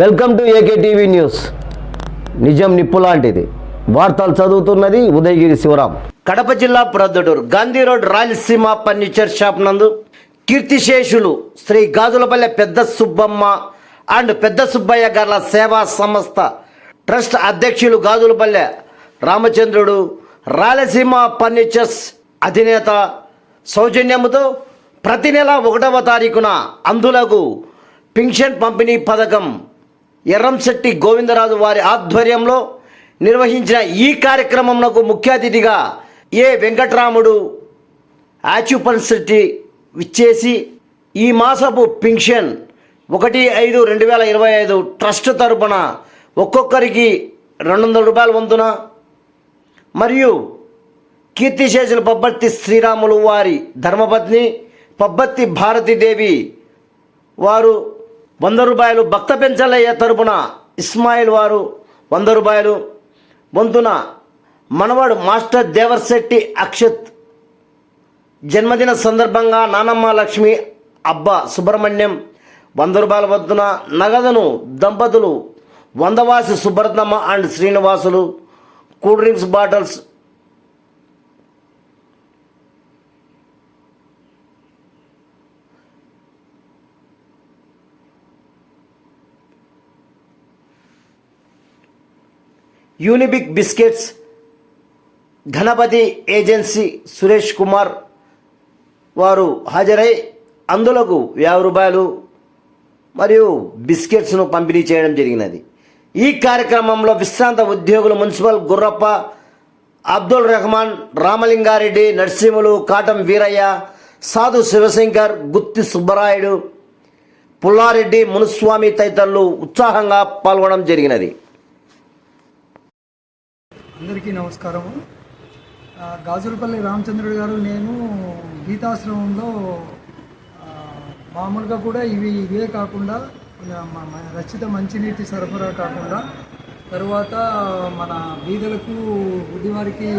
Welcome to AK TV news. నిజం నిప్పు లాంటిది. వార్తలు చదువుతున్నది ఉదయగిరి శివరాం. కడప జిల్లా Proddatur Gandhi road Rayalaseema furniture shop నందు కీర్తిశేషులు శ్రీ గాజులపల్లె పెద్ద సుబ్బమ్మ అండ్ పెద్ద సుబ్బయ్య గార్ల సేవా సంస్థ ట్రస్ట్ అధ్యక్షులు గాజులపల్లె రామచంద్రుడు రాయలసీమ ఫర్నిచర్స్ అధినేత సౌజన్యముతో ప్రతి నెల ఒకటవ తారీఖున అందులకు పింఛన్ పంపిణీ పథకం ఎర్రంశెట్టి గోవిందరాజు వారి ఆధ్వర్యంలో నిర్వహించిన ఈ కార్యక్రమంలో ముఖ్య అతిథిగా ఏ వెంకట్రాముడు ఆక్యుపన్సిటీ విచ్చేసి ఈ మాసపు పింక్షన్ ఒకటి ఐదు రెండు వేల ఇరవై ఐదు ట్రస్ట్ తరపున ఒక్కొక్కరికి రెండు వందల రూపాయల వంతున మరియు కీర్తిశేషుల పబ్బర్తి శ్రీరాములు వారి ధర్మపత్ని పబ్బర్తి భారతీదేవి వారు వంద రూపాయలు భక్త పెంచలయ్య తరపున ఇస్మాయిల్ వారు వంద రూపాయలు. వంతున మనవాడు మాస్టర్ దేవర్శెట్టి అక్షత్. జన్మదిన సందర్భంగా నానమ్మ లక్ష్మి అబ్బా సుబ్రహ్మణ్యం వంద రూపాయల వద్దున నగదును దంపతులు Vandavasi Subrathamma and Srinivasulu cool drinks bottles Unibic biscuits Dhanapathi agency Suresh Kumar వారు హాజరై అందులకు యాభై రూపాయలు మరియు బిస్కెట్స్ను పంపిణీ చేయడం జరిగినది. ఈ కార్యక్రమంలో విశ్రాంత ఉద్యోగులు మున్సిపల్ గుర్రప్ప అబ్దుల్ రెహమాన్ రామలింగారెడ్డి నర్సింహులు కాటం వీరయ్య సాధు శివశంకర్ గుత్తి సుబ్బరాయుడు పుల్లారెడ్డి మునుస్వామి తదితరులు ఉత్సాహంగా పాల్గొనడం జరిగినది. అందరికీ నమస్కారము. గాజులపల్లి రామచంద్రుడు గారు నేను గీతాశ్రమంలో మామూలుగా కూడా ఇవి ఇవే కాకుండా మన- రచిత మంచినీటి సరఫరా కాకుండా తరువాత మన బీదలకు గుడ్డివారికి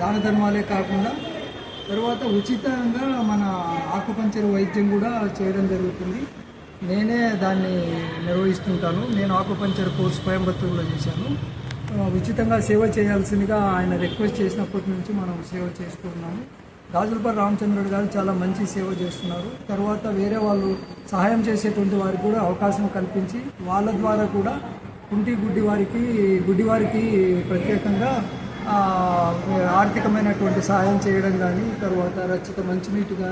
దాన ధర్మాలే కాకుండా తరువాత ఉచితంగా మన ఆకుపంచర్ వైద్యం కూడా చేయడం జరుగుతుంది. నేనే దాన్ని నిర్వహిస్తుంటాను. నేను ఆకుపంచర్ కోర్స్ కోయంబత్తూరులో చేశాను. ఉచితంగా సేవ చేయాల్సిందిగా ఆయన రిక్వెస్ట్ చేసినప్పటి నుంచి మనం సేవ చేస్తున్నాము గాజులపల్లి రామచంద్రుడు గారు చాలా మంచి సేవ చేస్తున్నారు. తర్వాత వేరే వాళ్ళు సహాయం చేసేటువంటి వారికి కూడా అవకాశం కల్పించి వాళ్ళ ద్వారా కూడా కుంటి గుడ్డి వారికి గుడ్డి వారికి ప్రత్యేకంగా ఆర్థికమైనటువంటి సహాయం చేయడం కానీ తర్వాత రచిత మంచినీటిగా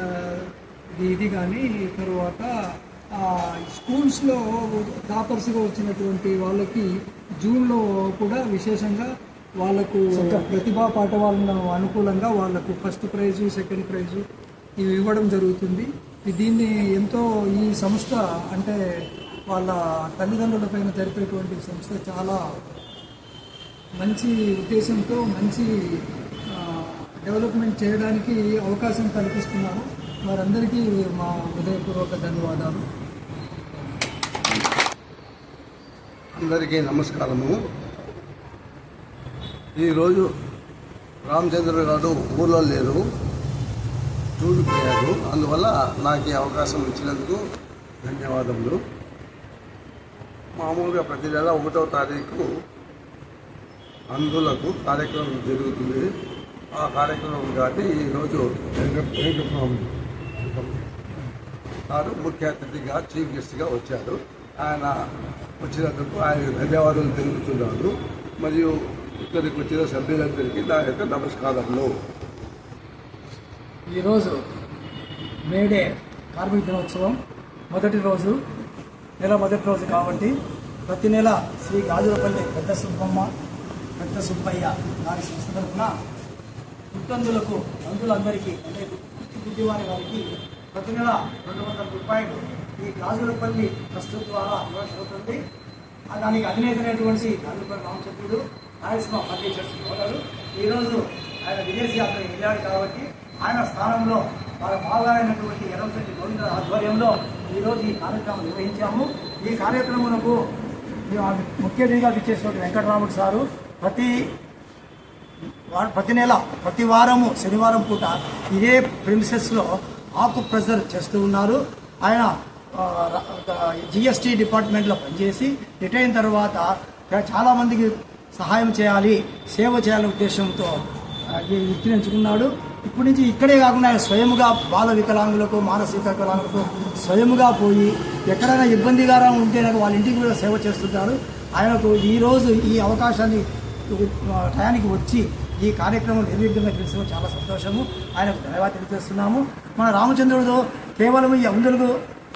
ఇది కానీ తర్వాత స్కూల్స్లో టాపర్స్గా వచ్చినటువంటి వాళ్ళకి జూన్లో కూడా విశేషంగా వాళ్ళకు ప్రతిభా పాఠవాలను అనుకూలంగా వాళ్ళకు ఫస్ట్ ప్రైజు సెకండ్ ప్రైజు ఇవి ఇవ్వడం జరుగుతుంది. దీన్ని ఎంతో ఈ సంస్థ అంటే వాళ్ళ తల్లిదండ్రుల పైన జరిపేటువంటి సంస్థ చాలా మంచి ఉద్దేశంతో మంచి డెవలప్మెంట్ చేయడానికి అవకాశం కల్పిస్తున్నారు వారందరికీ మా హృదయపూర్వక ధన్యవాదాలు. అందరికీ నమస్కారము. ఈరోజు రామచంద్ర గారు ఊళ్ళో లేరు చూడిపోయారు. అందువల్ల నాకు ఈ అవకాశం ఇచ్చినందుకు ధన్యవాదములు. మామూలుగా ప్రతి నెల ఒకటో తారీఖు అందులకు కార్యక్రమం జరుగుతుంది. ఆ కార్యక్రమం కాబట్టి ఈరోజు వెంకట వెంకటరాముడు గారు ముఖ్య అతిథిగా చీఫ్ గెస్ట్గా వచ్చారు. ఆయన వచ్చినందుకు ఆయన ధన్యవాదాలు తెలుపుతున్నాను మరియు ఇక్కడికి వచ్చిన సభ్యులందరికీ నా యొక్క నమస్కారములు. ఈరోజు మేడే కార్మిక దినోత్సవం. మొదటి రోజు నెల మొదటి రోజు కాబట్టి ప్రతి నెల శ్రీ గాజులపల్లి పెద్ద సుబ్బమ్మ పెద్ద సుబ్బయ్య గారి సంస్థ తరఫున పుట్టందులకు బంధువులందరికీ అంటే గుడ్డి వారి వారికి ప్రతి నెల రెండు వందల రూపాయలు ఈ గాజులపల్లి ట్రస్ట్ ద్వారా ఇవ్వడం దానికి ఆ దానికి అధినేతమైనటువంటి గాజులపల్లి రామచంద్రుడు రాయలసీమ ఫర్నిచర్స్ ఓనరు ఈరోజు ఆయన విదేశీ యాత్ర వెళ్ళాడు కాబట్టి ఆయన స్థానంలో వాళ్ళ బాగారైనటువంటి ఎర్రంశెట్టి గోవింద ఆధ్వర్యంలో ఈరోజు ఈ కార్యక్రమం నిర్వహించాము. ఈ కార్యక్రమంలో ముఖ్య అతిథిగా విచ్చేసినటువంటి వెంకటరాముడు సారు ప్రతి ప్రతి నెల ప్రతి వారము శనివారం పూట ఇదే ప్రిన్సెస్లో ఆకు ప్రెజర్ చేస్తూ ఉన్నారు. ఆయన జిఎస్టీ డిపార్ట్మెంట్లో పనిచేసి రిటైర్ తర్వాత చాలామందికి సహాయం చేయాలి సేవ చేయాలనే ఉద్దేశంతో ఆ, వృత్తిని ఎంచుకున్నాడు. ఇప్పటి నుంచి ఇక్కడే కాకుండా ఆయన స్వయముగా బాల వికలాంగులకు మానసిక వికలాంగులకు స్వయముగా పోయి ఎక్కడైనా ఇబ్బందికరం ఉంటే నాకు వాళ్ళ ఇంటికి కూడా సేవ చేస్తుంటారు. ఆయనకు ఈరోజు ఈ అవకాశాన్ని టయానికి వచ్చి ఈ కార్యక్రమం నిర్విఘ్నంగా తెలిసిన చాలా సంతోషము. ఆయనకు ధన్యవాదాలు తెలియజేస్తున్నాము. మన రామచంద్రుడితో కేవలం ఈ అందులకు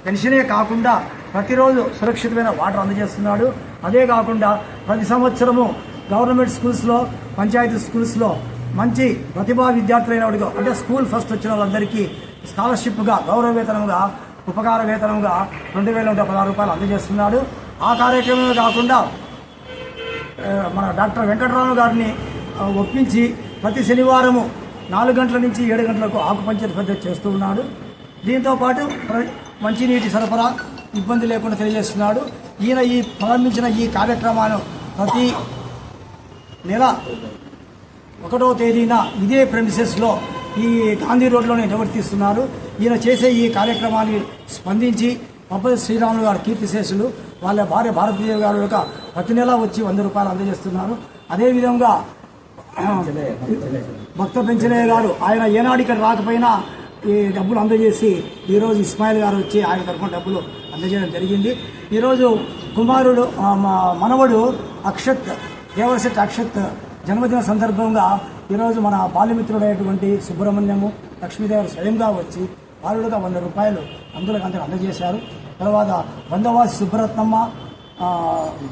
పెన్షనే కాకుండా ప్రతిరోజు సురక్షితమైన వాటర్ అందజేస్తున్నాడు. అదే కాకుండా ప్రతి సంవత్సరము గవర్నమెంట్ స్కూల్స్లో పంచాయతీ స్కూల్స్లో మంచి ప్రతిభా విద్యార్థులైన అంటే స్కూల్ ఫస్ట్ వచ్చిన వాళ్ళందరికీ స్కాలర్షిప్గా గౌరవ వేతనంగా ఉపకార వేతనంగా రెండు వేల నూట పదహారు రూపాయలు అందజేస్తున్నాడు. ఆ కార్యక్రమమే కాకుండా మన డాక్టర్ వెంకటరావు గారిని ఒప్పించి ప్రతి శనివారము నాలుగు గంటల నుంచి ఏడు గంటలకు ఆకుపంచర్ పద్ధతి చేస్తూ ఉన్నాడు. దీంతో పాటు మంచినీటి సరఫరా ఇబ్బంది లేకుండా తెలియజేస్తున్నాడు. ఈయన ఈ ప్రారంభించిన ఈ కార్యక్రమాన్ని ప్రతి నెల ఒకటో తేదీన ఇదే ప్రెమిసెస్లో ఈ గాంధీ రోడ్లోనే నిర్వర్తిస్తున్నారు. ఈయన చేసే ఈ కార్యక్రమాన్ని స్పందించి పబ్బతి శ్రీరాములు గారు కీర్తిశేషులు వాళ్ళ భార్య భారతీదేవి గారు యొక్క ప్రతి నెల వచ్చి వంద రూపాయలు అందజేస్తున్నారు. అదేవిధంగా భక్త పెంచలయ్య గారు ఆయన ఏనాడు ఇక్కడ రాకపోయినా ఈ డబ్బులు అందజేసి ఈరోజు ఇస్మాయిల్ గారు వచ్చి ఆయన తరఫున డబ్బులు అందజేయడం జరిగింది. ఈరోజు కుమారుడు మా మనవడు అక్షత్ దేవరశెట్టి అక్షత్ జన్మదిన సందర్భంగా ఈరోజు మన బాల్యమిత్రుడైనటువంటి సుబ్రహ్మణ్యము లక్ష్మీదేవి స్వయంగా వచ్చి బాలుడుగా వంద రూపాయలు అందులో అందరూ అందజేశారు. తర్వాత వందవాసి సుబ్బరత్నమ్మ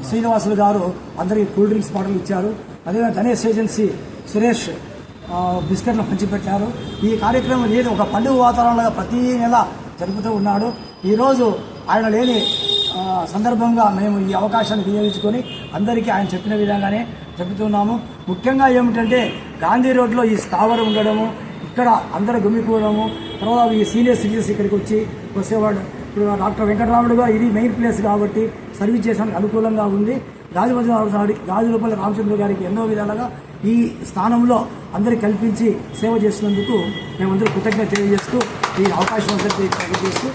శ్రీనివాసులు గారు అందరికీ కూల్ డ్రింక్స్ బాటిల్ ఇచ్చారు. అదేవిధంగా గణేష్ ఏజెన్సీ సురేష్ బిస్కెట్లు పంచిపెట్టారు. ఈ కార్యక్రమం ఏదో ఒక పండుగ వాతావరణంలో ప్రతి నెల జరుపుతూ ఉన్నాడు. ఈరోజు ఆయన లేని సందర్భంగా మేము ఈ అవకాశాన్ని వినియోగించుకొని అందరికీ ఆయన చెప్పిన విధంగానే చెబుతున్నాము ముఖ్యంగా ఏమిటంటే గాంధీ రోడ్లో ఈ స్థావరం ఉండడము ఇక్కడ అందరూ గుమికూడము తర్వాత ఈ సీనియర్ సిటిజన్స్ ఇక్కడికి వచ్చి వచ్చేవాడు ఇప్పుడు డాక్టర్ వెంకటరాముడు గారు ఇది మెయిన్ ప్లేస్ కాబట్టి సర్వీస్ చేయడానికి అనుకూలంగా ఉంది. గాజుపతి గాజులపల్లి రామచంద్ర గారికి ఎన్నో విధాలుగా ఈ స్థానంలో అందరికి కల్పించి సేవ చేసినందుకు మేమందరూ కృతజ్ఞత తెలియజేస్తూ ఈ అవకాశం అందరికీ తెలియజేస్తూ